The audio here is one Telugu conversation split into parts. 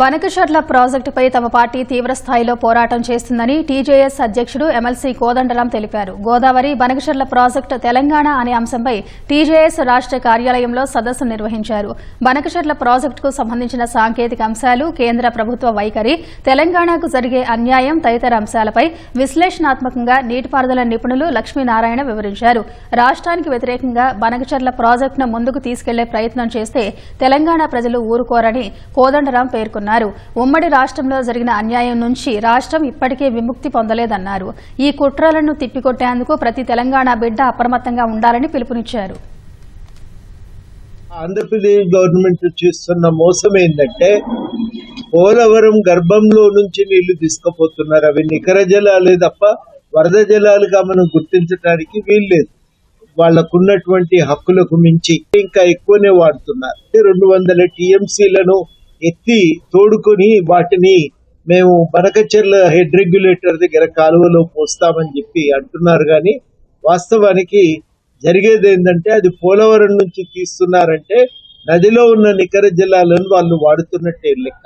బనకషర్ల ప్రాజెక్టుపై తమ పార్టీ తీవ్రస్థాయిలో పోరాటం చేస్తుందని టీజేఎస్ అధ్యక్షుడు ఎమ్మెల్సీ కోదండరాం తెలిపారు. గోదావరి బనకషర్ల ప్రాజెక్టు తెలంగాణ అనే అంశంపై టీజేఎస్ రాష్ట్ర కార్యాలయంలో సదస్సు నిర్వహించారు. బనకషర్ల ప్రాజెక్టుకు సంబంధించిన సాంకేతిక అంశాలు కేంద్ర ప్రభుత్వ వైఖరి తెలంగాణకు జరిగే అన్యాయం తదితర అంశాలపై విశ్లేషణాత్మకంగా నీటిపారుదల నిపుణులు లక్ష్మీనారాయణ వివరించారు. రాష్ట్రానికి వ్యతిరేకంగా బనకచర్ల ప్రాజెక్టును ముందుకు తీసుకెళ్ళే ప్రయత్నం చేస్తే తెలంగాణ ప్రజలు ఊరుకోరని కోదండరాం పేర్కొన్నారు. పేర్కొన్నారు. ఉమ్మడి రాష్ట్రంలో జరిగిన అన్యాయం నుంచి రాష్ట్రం ఇప్పటికే విముక్తి పొందలేదన్నారు. ఈ కుట్రలను తిప్పికొట్టేందుకు ప్రతి తెలంగాణ బిడ్డ అప్రమత్తంగా ఉండాలని పిలుపునిచ్చారు. ఆంధ్రప్రదేశ్ గవర్నమెంట్ చేస్తున్న మోసం ఏంటంటే పోలవరం గర్భంలో నుంచి నీళ్ళు తీసుకుపోతున్నారు. అవి నికర జలాలే తప్ప వరద జలాలుగా మనం గుర్తించడానికి వీల్లేదు. వాళ్ళకున్నటువంటి హక్కులకు మించి ఇంకా ఎక్కువనే వాడుతున్నారు. రెండు వందల టీఎంసీలను ఎత్తి తోడుకొని వాటిని మేము బనకచెర్ల హెడ్ రెగ్యులేటర్ దగ్గర కాలువలో పోస్తామని చెప్పి అంటున్నారు కానీ వాస్తవానికి జరిగేది ఏంటంటే అది పోలవరం నుంచి తీస్తున్నారంటే నదిలో ఉన్న నికర జలాలను వాళ్ళు వాడుతున్నట్టే లెక్క.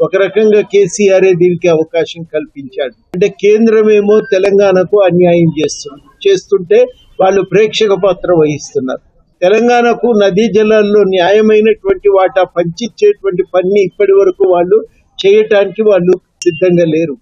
ఒక రకంగా కేసీఆర్ దీనికి అవకాశం కల్పించాడు. అంటే కేంద్రం ఏమో తెలంగాణకు అన్యాయం చేస్తుంది చేస్తుంటే వాళ్ళు ప్రేక్షక పాత్ర వహిస్తున్నారు. తెలంగాణకు నదీ జలాల్లో న్యాయమైనటువంటి వాటా పంచిచ్చేటువంటి పని ఇప్పటి వరకు వాళ్ళు చేయటానికి వాళ్ళు సిద్ధంగా లేరు.